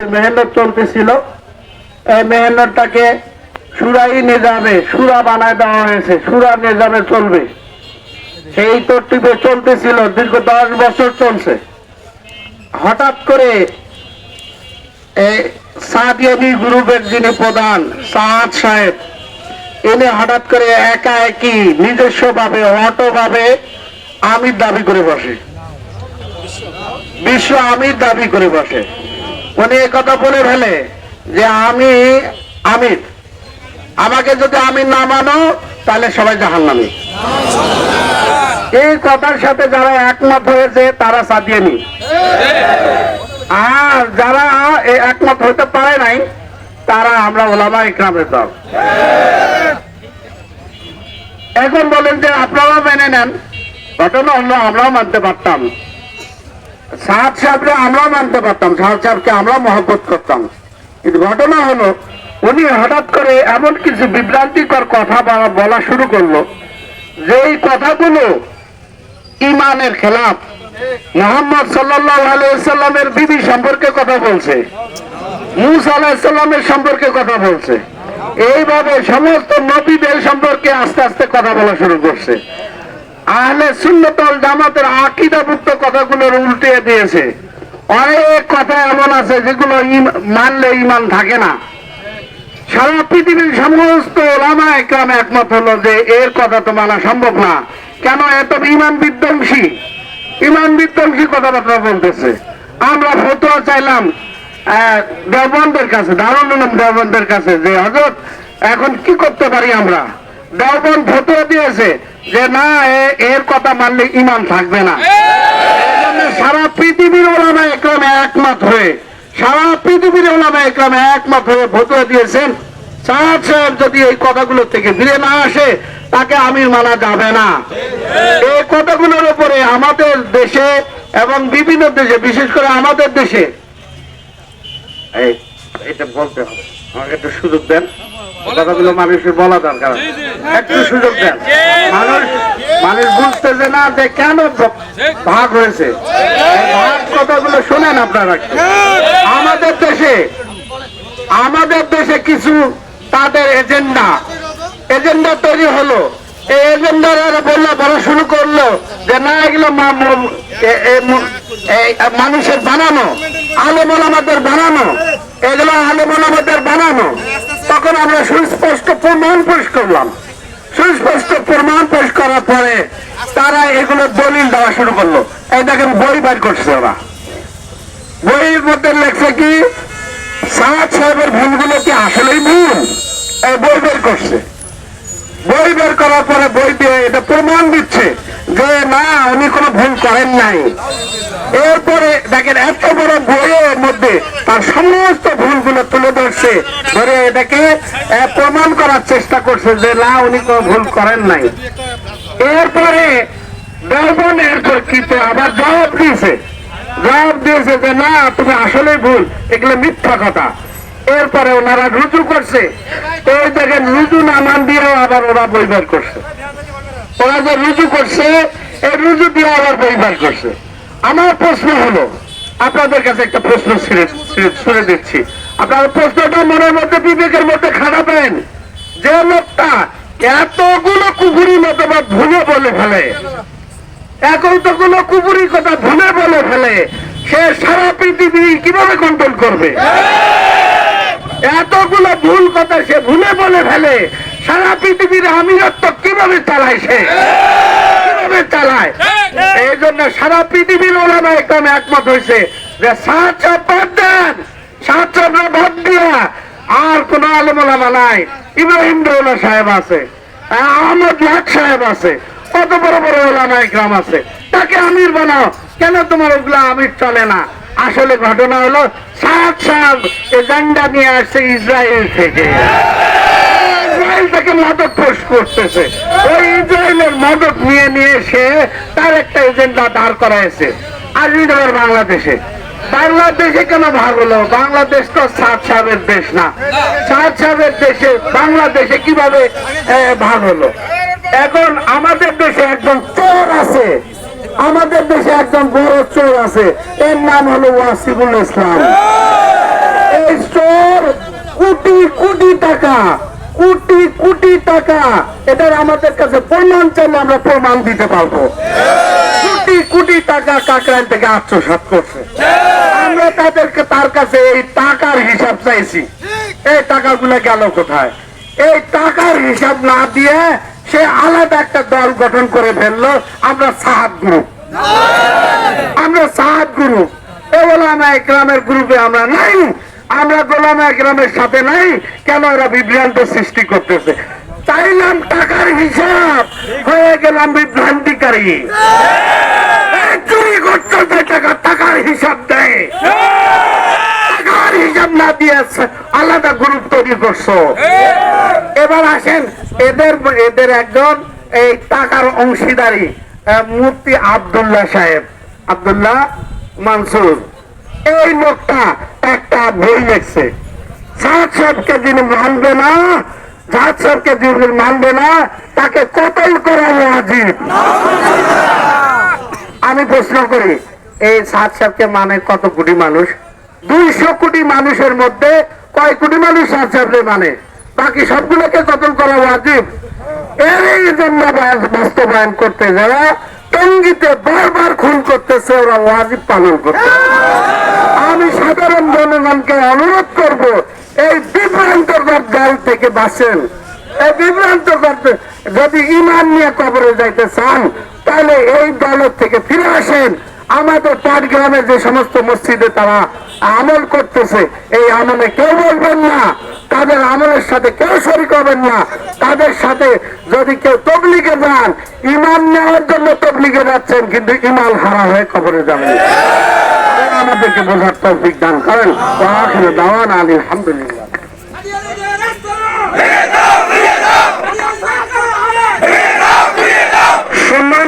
মেহনত চলতেছিল, এই মেহনতটাকে সুরাই নিজামে, সুরা বানায় দেওয়া হয়েছে, সুরা নিজামে চলবে। সেই তরতিবে চলতেছিল, দীর্ঘ দশ বছর চলছে। হঠাৎ করে সাদিয়ানি গ্রুপের যিনি প্রধান, সাদ সাহেব, এনে হঠাৎ করে একা একই নিজস্ব ভাবে অটো ভাবে আমির দাবি করে বসে। বিশ্ব আমির দাবি করে বসে। উনি কথা বলে ফেলে যে আমি আমির। আমাকে যদি আমি না মানো, তাহলে সবাই জাহান নামি এই কথার সাথে যারা একমত হয়েছে, তারা সাদিয়েনি আর যারা একমত হতে পারে নাই, তারা আমরা ওলামা ইকরামের দল। এখন বলেন যে আপনারাও মেনে নেন। ঘটনা আমরাও মানতে পারতাম। সাহাব সাহেবরে আমরাও মানতে পারতাম সাহাব সাহেবকে আমরা মহব্বত করতাম। কিন্তু ঘটনা হলো, উনি হঠাৎ করে এমন কিছু বিভ্রান্তিকর কথা বলা- শুরু করল যে এই কথাগুলো ইমানের খেলাফ মোহাম্মদ সাল্লাহ আলাইসাল্লামের বিবি সম্পর্কে কথা বলছে, মুসা সম্পর্কে কথা বলছে। এইভাবে সমস্ত নবীদের সম্পর্কে আস্তে আস্তে কথা বলা শুরু করছে। আহলে সুন্নতল জামাতের আকিদাভুক্ত কথাগুলোর উল্টিয়ে দিয়েছে। অনেক কথা এমন আছে যেগুলো মানলে ইমান থাকে না। সারা পৃথিবীর সমস্ত ওলামা একরাম একমত হলো যে এর কথা তো মানা সম্ভব না। কেন এত ইমান বিধ্বংসী? ইমান বিধ্বংসী কথাবার্তা বলতেছে। আমরা ফতোয়া চাইলাম দেওবন্দের কাছে, দারুল উলুম দেওবন্দের কাছে যে হজরত এখন কি করতে পারি আমরা? দেওবন্দ ফতোয়া দিয়েছে যে না এর কথা মানলে ইমান থাকবে না। সারা পৃথিবীর ওলামা একরামে একমত হয়ে, সারা পৃথিবীর ওলামা একরামে একমত হয়ে ফতোয়া দিয়েছেন। সাহাব সাহেব যদি এই কথাগুলো থেকে ফিরে না আসে, তাকে আমির মানা যাবে না। এই কথাগুলোর উপরে আমাদের দেশে এবং বিভিন্ন দেশে, বিশেষ করে আমাদের দেশে এটা বলতে হবে। আমাকে একটু সুযোগ দেন। কথাগুলো মানুষের বলা দরকার। একটু সুযোগ দেন। মানুষ মানুষ বুঝতেছে না যে কেন ভাগ হয়েছে। ভাগ কথাগুলো শোনেন আপনারা আমাদের দেশে আমাদের দেশে কিছু তাদের এজেন্ডা। এজেন্ডা তৈরি হলো। এই এজেন্ডার বলল বলা শুরু করল যে না এগুলো মানুষের বানানো। আলেমন আমাদের বানানো। এগুলো আলেমন আমাদের বানানো। তখন আমরা সুস্পষ্ট প্রমাণ পেশ করলাম। সুস্পষ্ট প্রমাণ পেশ করার পরে তারা এগুলো দলিল দেওয়া শুরু করল। এই দেখেন, বই বার করছে ওরা। বইয়ের মধ্যে লেখছে কি সাহাদ সাহেবের ভুলগুলো কি আসলেই ভুল? এই বই বের করছে। বই বের করার পরে বই দিয়ে এটা প্রমাণ দিচ্ছে। যে না, উনি কোনো ভুল করেন নাই। এরপরে দেখেন, এত বড় বইয়ের মধ্যে তার সমস্ত ভুলগুলো তুলে ধরছে, ধরে এটাকে প্রমাণ করার চেষ্টা করছে যে না, উনি কোনো ভুল করেন নাই। এরপরে দেওবন এর প্রেক্ষিতে আবার জবাব দিয়েছে। জবাব দিয়েছে যে না, তুমি আসলে ভুল, এগুলো মিথ্যা কথা। এরপরে ওনারা রুজু করছে। এই দেখেন, রুজু না মান দিয়েও আবার ওরা বই করছে। ওরা যে রুজু করছে, এই রুজু দিয়ে আবার বই বের করছে। আমার প্রশ্ন হলো, আপনাদের কাছে একটা প্রশ্ন ছেড়ে- দিচ্ছি। আপনারা প্রশ্নটা মনের মধ্যে, বিবেকের মধ্যে খাটাবেন যে লোকটা এতগুলো কুকুরি মতবাদ ভুলে বলে ফেলে কোনো কুপুরি কথা ভুলে বলে ফেলে, সে সারা পৃথিবী কীভাবে কন্ট্রোল করবে? এতগুলো ভুল কথা সে ভুলে বলে ফেলে সারা পৃথিবীর আমিরত্ব কীভাবে চালায় সে? কীভাবে চালায়? এই জন্য সারা পৃথিবীর ওলামা একদম একমত হয়েছে যে সাত বাদ দেন সাত বাদ দিয়া আর কোন আলম ওলামা নাই। ইব্রাহিম দৌলা সাহেব আছে আহমদ লাখ সাহেব আছে কত বড় বড় ওলামা একরাম আছে। তাকে আমির বানাও। কেন তোমার ওগুলা আমির চলে না? আসলে ঘটনা হলো সাত সাত এজেন্ডা নিয়ে আসছে ইসরায়েল থেকে। থেকে মদত পোষ করতেছে। ওই ইসরায়েলের মদত নিয়ে নিয়ে এসে তার একটা এজেন্ডা দাঁড় করাইছে। আর হৃদয়ের বাংলাদেশে। বাংলাদেশে কেন ভাগ হলো? বাংলাদেশ তো সাত সাহেবের দেশ না। সাত সাহেবের দেশে বাংলাদেশে কীভাবে ভাগ হলো? এখন আমাদের দেশে একজন চোর আছে। আমাদের দেশে একজন বড় চোর আছে। এর নাম হলো ওয়াসিবুল ইসলাম। এই চোর কোটি কোটি টাকা এটার আমাদের কাছে প্রমাণ চাইলে আমরা প্রমাণ দিতে পারব। কোটি কোটি টাকা কাকরাইল থেকে আত্মসাত করছে। আমরা তাদেরকে তার কাছে এই টাকার হিসাব চাইছি। এই টাকাগুলো গেল কোথায়? এই টাকার হিসাব না দিয়ে সে আলাদা একটা দল গঠন করে ফেলল। আমরা সাহাদ গ্রুপ। আমরা সাহাদ গ্রুপ। এ বলে গোলামা গ্রামের গ্রুপে আমরা নাই। আমরা গোলামা একরামের সাথে নাই, কেন এরা বিভ্রান্ত সৃষ্টি করতেছে? চাইলাম টাকার হিসাব, হয়ে গেলাম বিভ্রান্তিকারী। চুরি এবার আসেন, এদের এদের একজন এই টাকার অংশীদারি সাহেব। আব্দুল্লাহ মানসুর। এই লোকটা একটা বই লিখছে। যিনি মানবে না মানবে না, তাকে কতল করা আমি প্রশ্ন করি, এই মানে কত কোটি মানুষ? দুইশো কোটি মানুষের মধ্যে কয় কোটি মানুষ মানে? বাকি সবগুলোকে কতল করা ওয়াজিব এর জন্য বাস্তবায়ন করতে যারা টঙ্গিতে বারবার খুন করতেছে, ওরা ওয়াজিব পালন করতে জনগণকে অনুরোধ করব, এই বিভ্রান্তকর দল থেকে বাঁচেন। এই বিভ্রান্তকর যদি ইমান নিয়ে কবরে যাইতে চান, তাহলে এই দলের থেকে ফিরে আসেন। আমাদের পাটগ্রামে যে সমস্ত মসজিদে তারা আমল করতেছে, এই আমলে কেউ বলবেন না। তাদের আমলের সাথে কেউ শরিক হবেন না। তাদের সাথে যদি কেউ তবলিগে যান ইমান নেওয়ার জন্য তবলিগে যাচ্ছেন, কিন্তু ইমান হারা হয়ে কবরে যাবেন। আমাদেরকে বোঝার তৌফিক দান করেন। আখির দাওয়ান আলহামদুলিল্লাহ। সম্মান